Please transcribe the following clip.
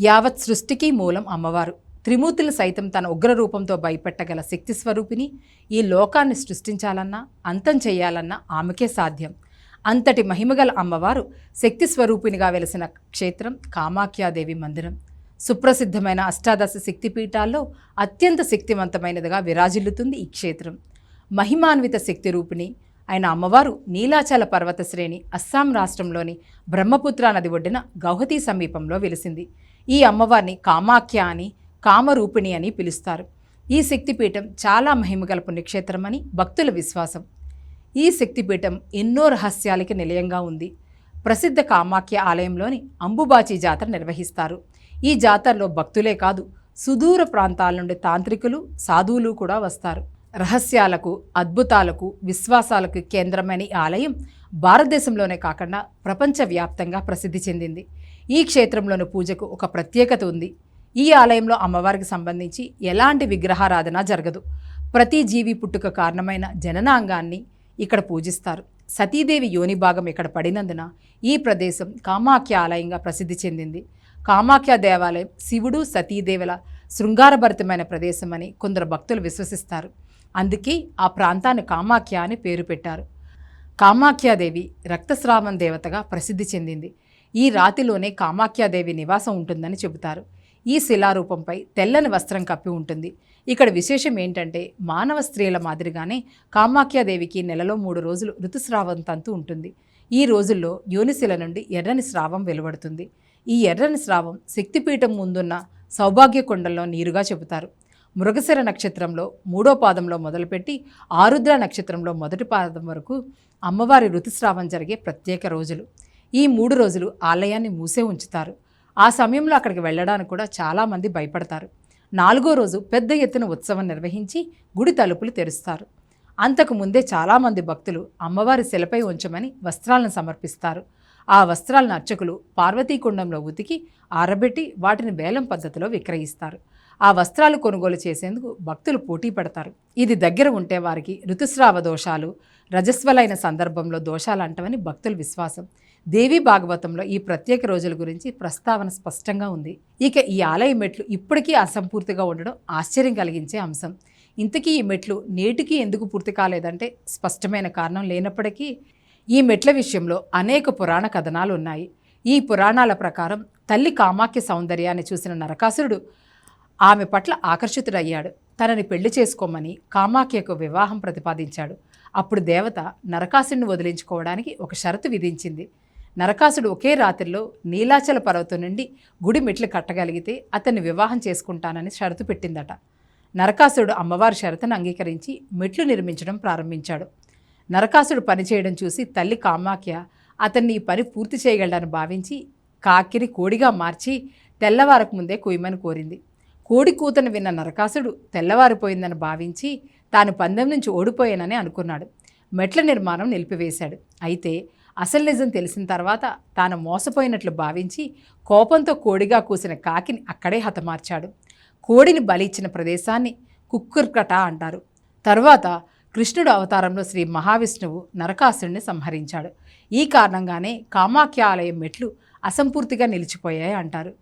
యావత్ సృష్టికి మూలం అమ్మవారు. త్రిమూర్తులు సైతం తన ఉగ్ర రూపంతో భయపెట్టగల శక్తి స్వరూపిణి. ఈ లోకాన్ని సృష్టించాలన్నా అంతం చేయాలన్నా ఆమెకే సాధ్యం. అంతటి మహిమగల అమ్మవారు శక్తి స్వరూపిణిగా వెలిసిన క్షేత్రం కామాఖ్యాదేవి మందిరం. సుప్రసిద్ధమైన అష్టాదశ శక్తిపీఠాల్లో అత్యంత శక్తివంతమైనదిగా విరాజిల్లుతుంది ఈ క్షేత్రం. మహిమాన్విత శక్తి రూపిణి అయిన అమ్మవారు నీలాచల పర్వత శ్రేణి అస్సాం రాష్ట్రంలోని బ్రహ్మపుత్ర నది ఒడ్డున గౌహతి సమీపంలో వెలిసింది. ఈ అమ్మవారిని కామాఖ్య అని కామరూపిణి అని పిలుస్తారు. ఈ శక్తిపీఠం చాలా మహిమగల పుణ్యక్షేత్రమని భక్తుల విశ్వాసం. ఈ శక్తిపీఠం ఎన్నో రహస్యాలకి నిలయంగా ఉంది. ప్రసిద్ధ కామాఖ్య ఆలయంలోని అంబుబాచి జాతర నిర్వహిస్తారు. ఈ జాతరలో భక్తులే కాదు సుదూర ప్రాంతాల నుండి తాంత్రికులు సాధువులు కూడా వస్తారు. రహస్యాలకు అద్భుతాలకు విశ్వాసాలకు కేంద్రమైన ఈ ఆలయం భారతదేశంలోనే కాకుండా ప్రపంచవ్యాప్తంగా ప్రసిద్ధి చెందింది. ఈ క్షేత్రంలోని పూజకు ఒక ప్రత్యేకత ఉంది. ఈ ఆలయంలో అమ్మవారికి సంబంధించి ఎలాంటి విగ్రహారాధన జరగదు. ప్రతి జీవి పుట్టుక కారణమైన జననాంగాన్ని ఇక్కడ పూజిస్తారు. సతీదేవి యోని భాగం ఇక్కడ పడినందున ఈ ప్రదేశం కామాఖ్య ఆలయంగా ప్రసిద్ధి చెందింది. కామాఖ్య దేవాలయం శివుడు సతీదేవుల శృంగారభరితమైన ప్రదేశమని కొందరు భక్తులు విశ్వసిస్తారు. అందుకే ఆ ప్రాంతాన్ని కామాఖ్య అని పేరు పెట్టారు. కామాఖ్యాదేవి రక్తస్రావం దేవతగా ప్రసిద్ధి చెందింది. ఈ రాతిలోనే కామాఖ్యాదేవి నివాసం ఉంటుందని చెబుతారు. ఈ శిలారూపంపై తెల్లని వస్త్రం కప్పి ఉంటుంది. ఇక్కడ విశేషం ఏంటంటే మానవ స్త్రీల మాదిరిగానే కామాఖ్యాదేవికి నెలలో మూడు రోజులు ఋతుస్రావం తంతు ఉంటుంది. ఈ రోజుల్లో యోనిశిల నుండి ఎర్రని స్రావం వెలువడుతుంది. ఈ ఎర్రని స్రావం శక్తిపీఠం ముందున్న సౌభాగ్య కొండల్లో నీరుగా చెబుతారు. మృగశిర నక్షత్రంలో మూడో పాదంలో మొదలుపెట్టి ఆరుద్ర నక్షత్రంలో మొదటి పాదం వరకు అమ్మవారి ఋతుస్రావం జరిగే ప్రత్యేక రోజులు. ఈ మూడు రోజులు ఆలయాన్ని మూసే ఉంచుతారు. ఆ సమయంలో అక్కడికి వెళ్ళడానికి కూడా చాలామంది భయపడతారు. నాలుగో రోజు పెద్ద ఎత్తున ఉత్సవం నిర్వహించి గుడి తలుపులు తెరుస్తారు. అంతకు ముందే చాలామంది భక్తులు అమ్మవారి శిలపై ఉంచమని వస్త్రాలను సమర్పిస్తారు. ఆ వస్త్రాలను అర్చకులు పార్వతీకుండంలో ఉతికి ఆరబెట్టి వాటిని వేలం పద్ధతిలో విక్రయిస్తారు. ఆ వస్త్రాలు కొనుగోలు చేసేందుకు భక్తులు పోటీ పడతారు. ఇది దగ్గర ఉంటే వారికి ఋతుస్రావ దోషాలు రజస్వలైన సందర్భంలో దోషాలు అంటవని భక్తుల విశ్వాసం. దేవి భాగవతంలో ఈ ప్రత్యేక రోజుల గురించి ప్రస్తావన స్పష్టంగా ఉంది. ఇక ఈ ఆలయ మెట్లు ఇప్పటికీ అసంపూర్తిగా ఉండడం ఆశ్చర్యం కలిగించే అంశం. ఇంతకీ ఈ మెట్లు నేటికి ఎందుకు పూర్తి కాలేదంటే స్పష్టమైన కారణం లేనప్పటికీ ఈ మెట్ల విషయంలో అనేక పురాణ కథనాలు ఉన్నాయి. ఈ పురాణాల ప్రకారం తల్లి కామాఖ్య సౌందర్యాన్ని చూసిన నరకాసురుడు ఆమె పట్ల ఆకర్షితుడయ్యాడు. తనని పెళ్ళి చేసుకోమని కామాఖ్యకు వివాహం ప్రతిపాదించాడు. అప్పుడు దేవత నరకాసుడిని వదిలించుకోవడానికి ఒక షరతు విధించింది. నరకాసుడు ఒకే రాత్రిలో నీలాచల పర్వతం నుండి గుడి మెట్లు కట్టగలిగితే అతన్ని వివాహం చేసుకుంటానని షరతు పెట్టిందట. నరకాసుడు అమ్మవారి షరతును అంగీకరించి మెట్లు నిర్మించడం ప్రారంభించాడు. నరకాసుడు పనిచేయడం చూసి తల్లి కామాఖ్య అతన్ని ఈ పని పూర్తి చేయగలడని భావించి కాకిని కోడిగా మార్చి తెల్లవారకు ముందే కుయ్యమని కోరింది. కోడి కూతను విన్న నరకాసుడు తెల్లవారిపోయిందని భావించి తాను పందెం నుంచి ఓడిపోయానని అనుకున్నాడు. మెట్ల నిర్మాణం నిలిపివేశాడు. అయితే అసలు నిజం తెలిసిన తర్వాత తాను మోసపోయినట్లు భావించి కోపంతో కోడిగా కూసిన కాకిని అక్కడే హతమార్చాడు. కోడిని బలిచ్చిన ప్రదేశాన్ని కుక్కుర్కట అంటారు. తరువాత కృష్ణుడు అవతారంలో శ్రీ మహావిష్ణువు నరకాసుడిని సంహరించాడు. ఈ కారణంగానే కామాఖ్య ఆలయం మెట్లు అసంపూర్తిగా నిలిచిపోయాయి అంటారు.